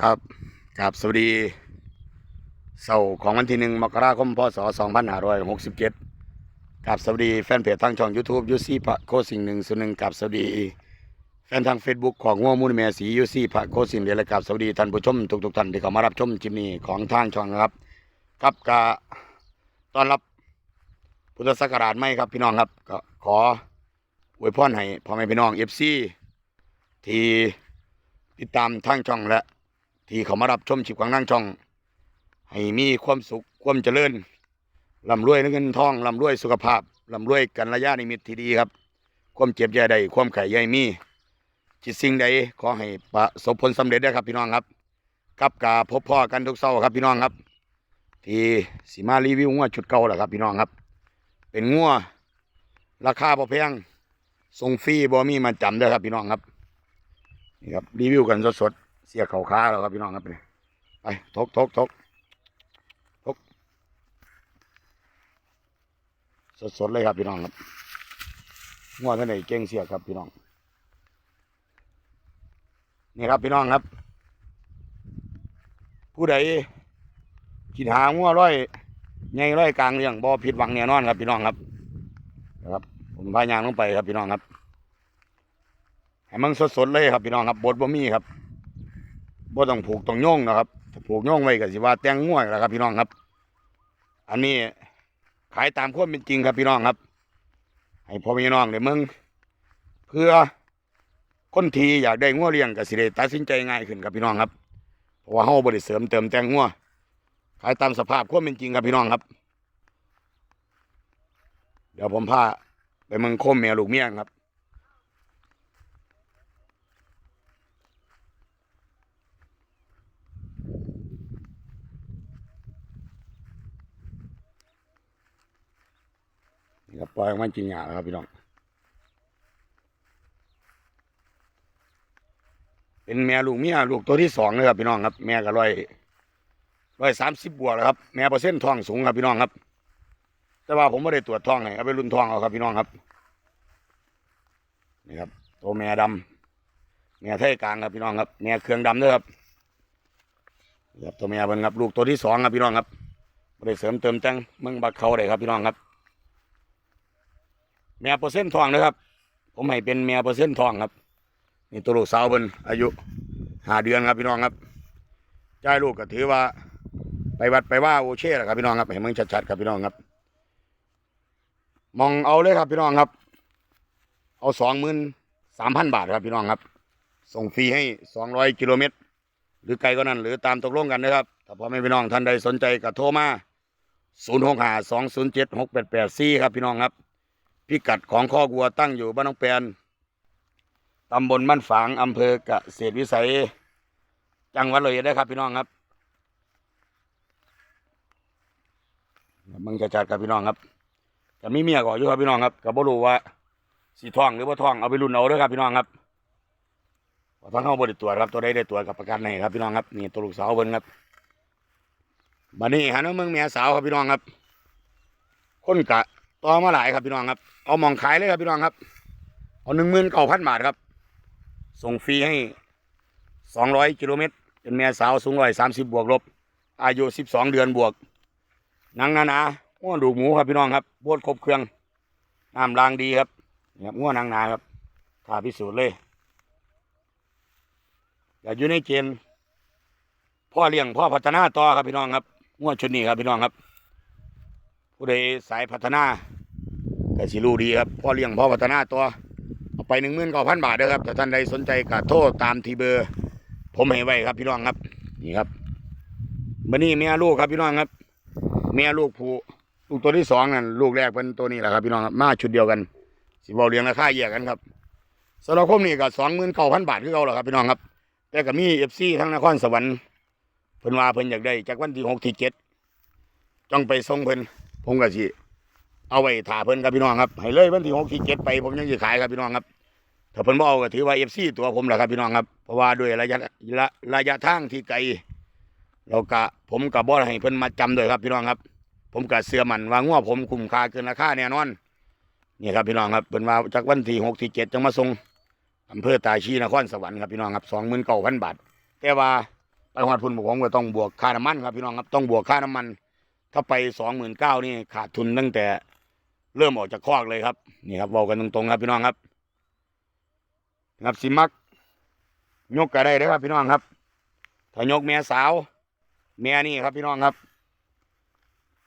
ครับครับสวัสดีเสาร์ของวันที่หนึ่งมกราคมพศสองพันห้าร้อยหกสิบเจ็ดกับสวัสดีแฟนเพจทางช่อง YouTube ยูซี่พระโคสิงหนึ่งส่วนหนึ่งกับสวัสดี แฟนทาง Facebook ของง่วมูลแม่สียูซี่พระโคสิงเดียและกับสวัสดีท่านผู้ชมทุกๆท่านที่เข้ามารับชมจิมนี้ของทางช่องนะครับครับก็ต้อนรับพุทธศักราชใหม่ครับพี่น้องครับก็ขออวยพรให้พ่อแม่พี่น้องเอฟซีที่ติดตามทางช่องและ ที่เขามารับชมชิบของนั่งช่อง ให้มีความสุขความเจริญร่ำรวยเงินทองร่ำรวยสุขภาพร่ำรวยกันระยะนิมิตที่ดีครับ ความเจ็บใหญ่ใดความไข่ใหญ่มีจิตสิ่งใดขอให้ประสบผลสำเร็จได้ครับพี่น้องครับกับกาพบพ่อกันทุกเช้าครับพี่น้องครับ ที่สีมารีวิวงัวชุดเก่าแหละครับพี่น้องครับ เป็นงัวราคาพอแพงส่งฟรีบ่มีมาจำเด้ครับพี่น้องครับนี่ครับรีวิวกันสด เสียเข่าค้าแล้วครับพี่น้องครับนี่ไปทกทกทกทกสดๆเลยครับพี่น้องครับงวดท่านไหนเก่งเสียครับพี่น้อง นี่ครับพี่น้องครับ ผู้ใดกินหางัวร้อยใหญ่ร้อยกลางเลี้ยงบ่ผิดหวังแน่นอนครับพี่น้องครับนะครับผมพายางลงไปครับพี่น้องครับให้มันสดๆเลยครับพี่น้องครับบดบ่มีครับ บ่ต้องผูกต้องโยงนะครับผูกโยงไว้ก็สิว่าแตงง่วยแหละครับ พี่น้องครับ อันนี้ขายตามความเป็นจริงครับพี่น้องครับ ให้พ่อพี่น้องเดี๋ยวมึงเพื่อคนทีอยากได้งัวเลี้ยงก็สิได้ตัดสินใจง่ายขึ้นครับพี่น้องครับเพราะว่าเฮาบ่ได้เสริมเติมแตงงัวขายตามสภาพความเป็นจริงครับพี่น้องครับ เดี๋ยวผมพาไปเมืองโคมเมียลูกเมียครับ นี่ครับ ปล่อยมันกินหญ้าแล้วครับพี่น้อง เป็นแม่ลูกเมียลูกตัวที่สองเลยครับพี่น้องครับ แม่ก็ร้อยร้อยสามสิบบวกแล้วครับ แม่เปอร์เซ็นต์ทองสูงครับพี่น้องครับ แต่ว่าผมไม่ได้ตรวจทองให้เอาไปรุ่นทองเอาครับพี่น้องครับ นี่ครับตัวแม่ดำแม่ไทยกลางครับพี่น้องครับ แม่เครื่องดำด้วยครับครับตัวแม่เป็นครับลูกตัวที่สองครับพี่น้องครับไม่ได้เสริมเติมแต่งเมืองบักเขาเลยครับพี่น้องครับ แม่เปอร์เซ็นต์ทองนะครับ ผมให้เป็นแม่เปอร์เซ็นต์ทองครับ นี่ตัวลูกสาวเป็นอายุห้าเดือนครับพี่น้องครับจ่ายลูกก็ถือว่า ไปวัดไปว่าโอเช่แหละครับพี่น้องครับเห็นมึงชัดๆครับพี่น้องครับ มองเอาเลยครับพี่น้องครับ เอาสองหมื่นสามพันบาทครับพี่น้องครับ ส่งฟรีให้สองร้อยกิโลเมตรหรือไกลก็นั้นหรือตามตกลงกันนะครับ ถ้าพ่อแม่พี่น้องท่านใดสนใจก็โทรมาศูนย์หกห้าสองศูนย์เจ็ดหกแปดแปดสี่ครับพี่น้องครับ พิกัดของข้อกวัวตั้งอยู่บ้านน้องแปนตำบลบ้านฝางอำเภอกะเกษตรวิสัย จังหวัดเลยได้ครับพี่น้องครับมึงจะจัดกับพี่น้องครับแต่มีเมียก่อนอยู่ครับพี่น้องครับกับบ่รู้ว่าสีทองหรือว่าทองเอาไปรุ่นเอาเด้วยครับพี่น้องครับพราะทั้งเข้าบริตรวจครับตัวใดได้ตรวจกับประกันให้ครับพี่น้องครับนี่ตัวลูกสาวเบิ้งครับบัดนี้หันมาเมืองเมียสาวครับพี่น้องครับ คนกะ ต่อมาหลายครับพี่น้องครับ เอามองขายเลยครับพี่น้องครับ เอาหนึ่งหมื่นเก้าพันบาทครับ ส่งฟรีให้สองร้อยกิโลเมตร เป็นแม่สาวสูงร้อยสามสิบบวกลบ อายุสิบสองเดือนบวกหนังหนาๆง้วดูหมูครับพี่น้องครับบดครบเครื่องน้ำรางดีครับนี่ครับง้วหนังนาครับถ้าพิสูจน์เลยอย่าอยู่ในเกณฑ์พ่อเลี้ยงพ่อพัฒนาต่อครับพี่น้องครับง้วชุดนี้ครับพี่น้องครับ ผู้ใดสายพัฒนาก็สิรู้ดีครับพ่อเลี้ยงพ่อพัฒนาตัวเอาไปหนึ่งหมื่นเก้าพันบาทเด้อครับถ้าท่านใดสนใจก็โทรตามทีเบอร์ ผมให้ไว้ครับพี่น้องครับ นี่ครับมื่อนี้แม่ลูกครับพี่น้องครับ แม่ลูกผู้ลูกตัวที่สองนั่นลูกแรกเป็นตัวนี้แหละครับพี่น้องครับมาชุดเดียวกัน สิบเอาเลี้ยงราคาแยกกันครับสำหรับคมนี่ก็สองหมื่นเก้าพันบาทคือเขาแหละครับพี่น้องครับ แต่ก็มีเอฟซีทั้งนครสวรรค์เพิ่นว่าเพิ่นอยากได้จากวันที่หกที่เจ็ดจ้องไปส่งเพิ่น ผมก็สิเอาไว้ถ่าเพิ่นครับพี่น้องครับให้เลยวันที่หกที่เจ็ดไปผมยังจะขายครับพี่น้องครับถ้าเพิ่นบ่เอาก็ถือว่าเอฟซีตัวผมแหละครับพี่น้องครับเพราะว่าด้วยระยะระระยะทางที่ไกลเรากะผมกับบ่ให้เพิ่นมาจำด้วยครับพี่น้องครับ ผมกะเสื้อมันว่างัวผมคุ้มค่าเกินราคาแน่นอนนี่ครับพี่น้องครับเพิ่นว่าจากวันที่หกที่เจ็ดจังมาส่งอำเภอตาชีนครสวรรค์ครับพี่น้องครับสองหมื่นเก้าพันบาทแต่ว่าไปหอดพุ่นผมก็ต้องบวกค่าน้ำมันครับพี่น้องครับต้องบวกค่าน้ำมัน ถ้าไปสองหมื่นเก้านี่ขาดทุนตั้งแต่เริ่มออกจากคอกเลยครับ นี่ครับบอกกันตรงๆครับพี่น้องครับครับสิมัก ยกก็ได้เด้ครับพี่น้องครับถ้ายกแม่สาวแม่นี่ครับพี่น้องครับ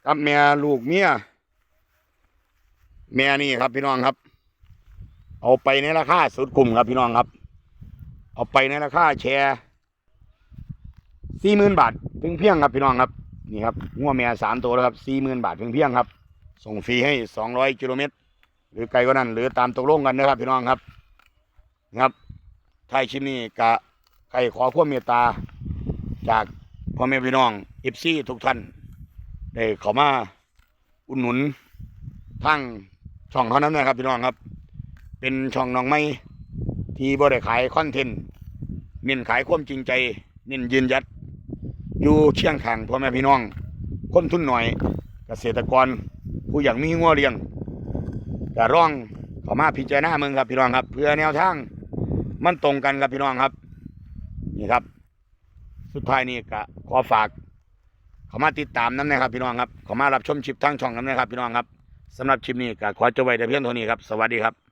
กับแม่ลูกเมียแม่นี่ครับพี่น้องครับ เอาไปในราคาสุดคุ้มครับพี่น้องครับ เอาไปในราคาแชร์สี่หมื่นบาทเพียงเพียงครับพี่น้องครับ นี่ครับงัวแม่สามตัวแล้วครับสี่หมื่นบาทเพียงเพียงครับ ส่งฟรีให้สองร้อยกิโลเมตรหรือไกลกว่านั้น หรือตามตกลงกันนะครับพี่น้องครับครับท้ายคลิปนี้กะใครขอความเมตตา จากพ่อแม่พี่น้องเอฟซีทุกท่านได้เข้ามาอุดหนุนทั้งช่องเขานั้นนะครับพี่น้องครับ เป็นช่องน้องไม้ที่บริขายคอนเทนต์เน้นขายความจริงใจเน้นยืนยัด อยู่เชียงขางพ่อแม่พี่น้อง คนทุนหน่อยเกษตรกร ผู้อย่ากมีงัวเลี้ยงก็ร่องข้ามาพิจารณาเมืองครับพี่น้องครับ เพื่อแนวทาง มันตรงกันครับพี่น้องครับ นี่ครับ สุดท้ายนี่ก็ขอฝากขามาติดตามน้ำนะครับพี่น้องครับขามารับชมชิปทั้งช่องน้ำนะครับพี่น้องครับสำหรับชิปนี้ก็ขอจบไว้แต่เพียงเท่านี้ครับ สวัสดีครับ